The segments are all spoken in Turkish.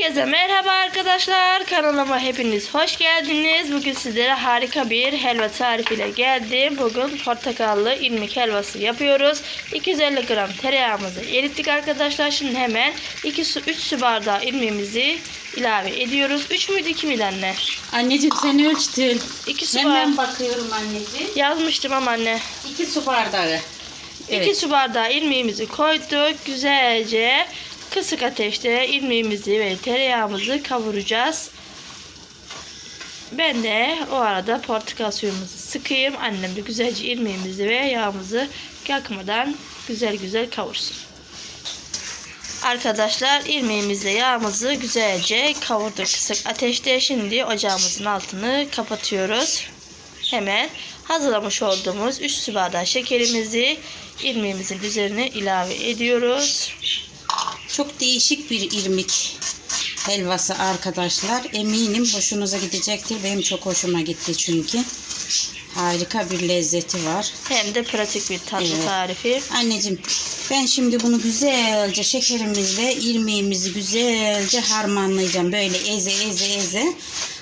Herkese merhaba arkadaşlar. Kanalıma hepiniz hoş geldiniz. Bugün sizlere harika bir helva tarifiyle geldim. Bugün portakallı irmik helvası yapıyoruz. 250 gram tereyağımızı erittik arkadaşlar. Şimdi hemen 2 su 3 su bardağı irmiğimizi ilave ediyoruz. 3 müydü 2 miydi anne? Anneciğim sen ölçtün. 2 su Hemen bardağı. bakıyorum anneciğim. Yazmıştım ama anne. 2 su bardağı. 2 Evet. su bardağı irmiğimizi koyduk. Güzelce kısık ateşte irmiğimizi ve tereyağımızı kavuracağız. Ben de o arada portakal suyumuzu sıkayım. Annem de güzelce irmiğimizi ve yağımızı yakmadan güzel güzel kavursun. Arkadaşlar irmiğimizle yağımızı güzelce kavurduk kısık ateşte. Şimdi ocağımızın altını kapatıyoruz. Hemen hazırlamış olduğumuz 3 su bardağı şekerimizi irmiğimizin üzerine ilave ediyoruz. Çok değişik bir irmik helvası arkadaşlar. Eminim hoşunuza gidecektir. Benim çok hoşuma gitti çünkü. Harika bir lezzeti var. Hem de pratik bir tatlı Evet. tarifi. Anneciğim ben şimdi bunu güzelce şekerimizle irmiğimizi güzelce harmanlayacağım. Böyle eze eze eze.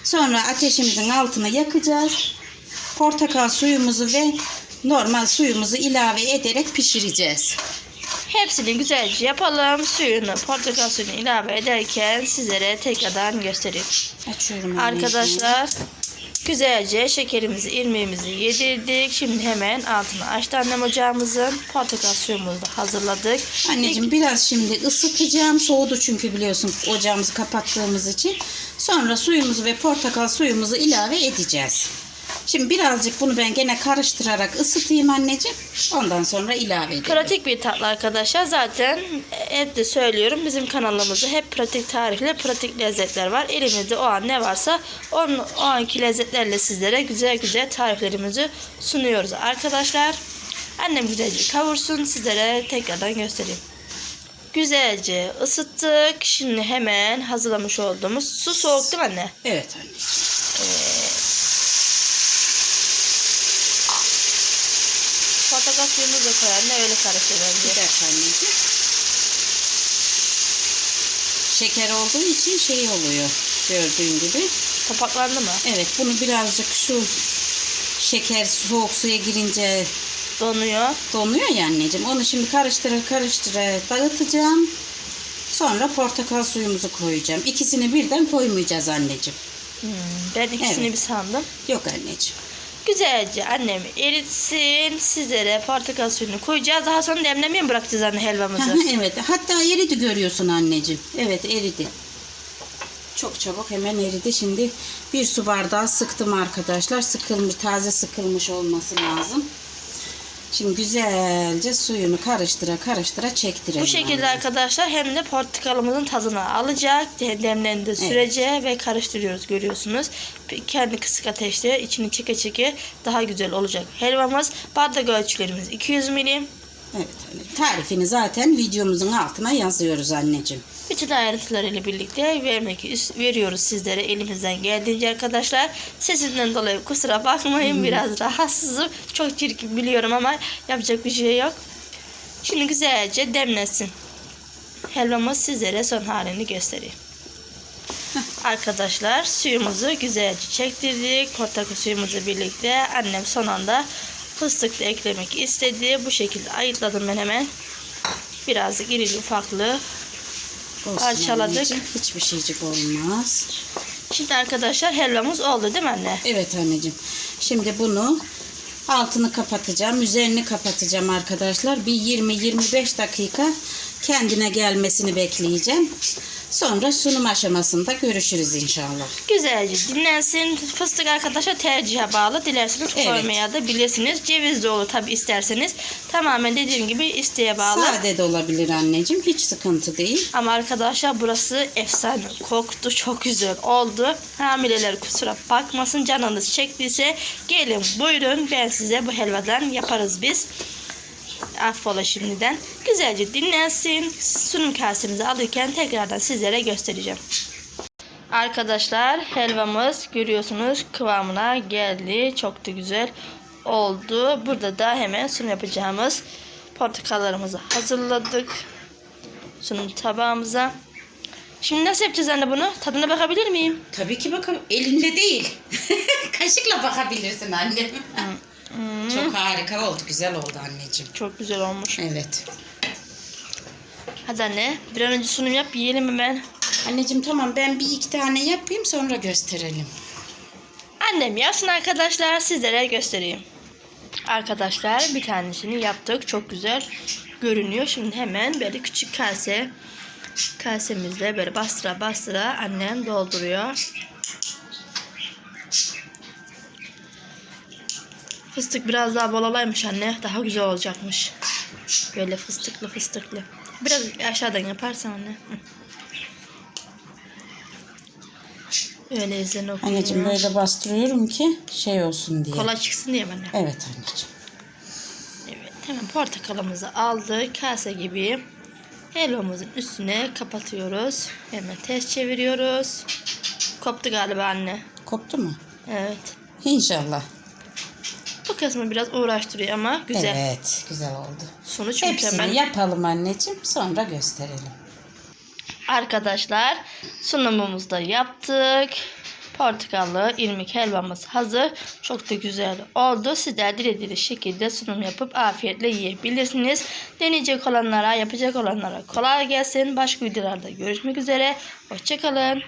Sonra ateşimizin altına yakacağız. Portakal suyumuzu ve normal suyumuzu ilave ederek pişireceğiz. Hepsini güzelce yapalım. Suyunu, portakal suyunu ilave ederken sizlere tekrardan göstereyim. Açıyorum. Arkadaşlar güzelce şekerimizi, irmiğimizi yedirdik. Şimdi hemen altını açtı annem ocağımızın. Portakal suyumuzu da hazırladık. Anneciğim biraz şimdi ısıtacağım. Soğudu çünkü biliyorsun ocağımızı kapattığımız için. Sonra suyumuzu ve portakal suyumuzu ilave edeceğiz. Şimdi birazcık bunu ben gene karıştırarak ısıtayım anneciğim. Ondan sonra ilave edelim. Pratik bir tatlı arkadaşlar. Zaten hep de söylüyorum bizim kanalımızda hep pratik tarifle pratik lezzetler var. Elimizde o an ne varsa onun, o anki lezzetlerle sizlere güzel güzel tariflerimizi sunuyoruz arkadaşlar. Annem güzelce kavursun sizlere tekrardan göstereyim. Güzelce ısıttık. Şimdi hemen hazırlamış olduğumuz su soğuk değil mi anne? Evet anneciğim. Suyumuzu da koyar. Ne öyle karıştır Bir dakika anneciğim. Şeker olduğu için şey oluyor. Gördüğün gibi. Topaklandı mı? Evet bunu birazcık şu şeker soğuk suya girince Donuyor. donuyor ya anneciğim. Onu şimdi karıştıra karıştıra dağıtacağım. Sonra portakal suyumuzu koyacağım. İkisini birden koymayacağız anneciğim. Hmm, ben ikisini Evet. bir sandım. Yok anneciğim. Güzelce annem eritsin. Sizlere portakal suyunu koyacağız. Daha sonra demlemeye mi bırakacağız anne helvamızı? evet. Hatta eridi görüyorsun anneciğim. Evet eridi. Çok çabuk hemen eridi. Şimdi bir su bardağı sıktım arkadaşlar. Sıkılmış, taze sıkılmış olması lazım. Şimdi güzelce suyunu karıştıra karıştıra çektirelim. Bu şekilde anneciğim. arkadaşlar hem de portakalımızın tadını alacak. Demlendiği sürece ve karıştırıyoruz görüyorsunuz. Kendi kısık ateşte içini çeke çeke daha güzel olacak helvamız. Bardak ölçülerimiz 200 milim. Evet, tarifini zaten videomuzun altına yazıyoruz anneciğim. Bütün ayrıntılarıyla birlikte vermek veriyoruz sizlere elimizden geldiğince arkadaşlar. Sesimden dolayı kusura bakmayın biraz rahatsızım. Çok çirkin biliyorum ama yapacak bir şey yok. Şimdi güzelce demlesin. Helvamız sizlere son halini göstereyim. Arkadaşlar suyumuzu güzelce çektirdik. Portakal suyumuzu birlikte annem son anda fıstık da eklemek istedi. Bu şekilde ayıkladım ben hemen. Birazcık irili ufaklı Olsun Parçaladık. anneciğim, Hiçbir şeycik olmaz. Şimdi arkadaşlar helvamız oldu değil mi anne? Evet anneciğim. Şimdi bunu altını kapatacağım. Üzerini kapatacağım arkadaşlar. Bir 20-25 dakika kendine gelmesini bekleyeceğim. Sonra sunum aşamasında görüşürüz inşallah. Güzelce dinlensin. Fıstık arkadaşlar tercihe bağlı. Dilerseniz Evet. koymaya da bilirsiniz. Ceviz de olur tabi isterseniz. Tamamen dediğim gibi isteğe bağlı. Sade de olabilir anneciğim. Hiç sıkıntı değil. Ama arkadaşlar burası efsane koktu. Çok güzel oldu. Hamileler kusura bakmasın. Canınız çektiyse gelin buyurun. Ben size bu helvadan yaparız biz. Affola şimdiden. Güzelce dinlensin. Sunum kasemizi alırken tekrardan sizlere göstereceğim. Arkadaşlar helvamız görüyorsunuz kıvamına geldi. Çok da güzel oldu. Burada da hemen sunum yapacağımız portakallarımızı hazırladık. Sunum tabağımıza. Şimdi nasıl yapacağız anne bunu? Tadına bakabilir miyim? Tabii ki bakalım. Elinde değil. Kaşıkla bakabilirsin annem. Hmm, Çok harika oldu. Güzel oldu anneciğim. çok güzel olmuş. Evet. Hadi anne bir an önce sunum yap yiyelim hemen. Anneciğim tamam ben bir iki tane yapayım sonra gösterelim. Annem yapsın arkadaşlar sizlere göstereyim. Arkadaşlar bir tanesini yaptık. Çok güzel görünüyor. Şimdi hemen böyle küçük kase kasemizle böyle bastıra bastıra annem dolduruyor. Fıstık biraz daha bol olaymış anne. Daha güzel olacakmış. Böyle fıstıklı fıstıklı. Biraz aşağıdan yaparsan anne. Öyle izlen okuyor. Anneciğim böyle bastırıyorum ki şey olsun diye. Kolay çıksın diye anne. Evet anneciğim. Evet hemen portakalımızı aldık. Kase gibi helvamızın üstüne kapatıyoruz. Hemen ters çeviriyoruz. Koptu galiba anne. Koptu mu? Evet. İnşallah. Bu kısmı biraz uğraştırıyor ama güzel. Evet. Güzel oldu. Sonuç Hepsini mükemmel. yapalım anneciğim sonra gösterelim. Arkadaşlar sunumumuzu da yaptık. Portakallı irmik helvamız hazır. Çok da güzel oldu. Sizler dilediğiniz şekilde sunum yapıp afiyetle yiyebilirsiniz. Deneyecek olanlara, yapacak olanlara kolay gelsin. Başka videolarda görüşmek üzere. Hoşçakalın.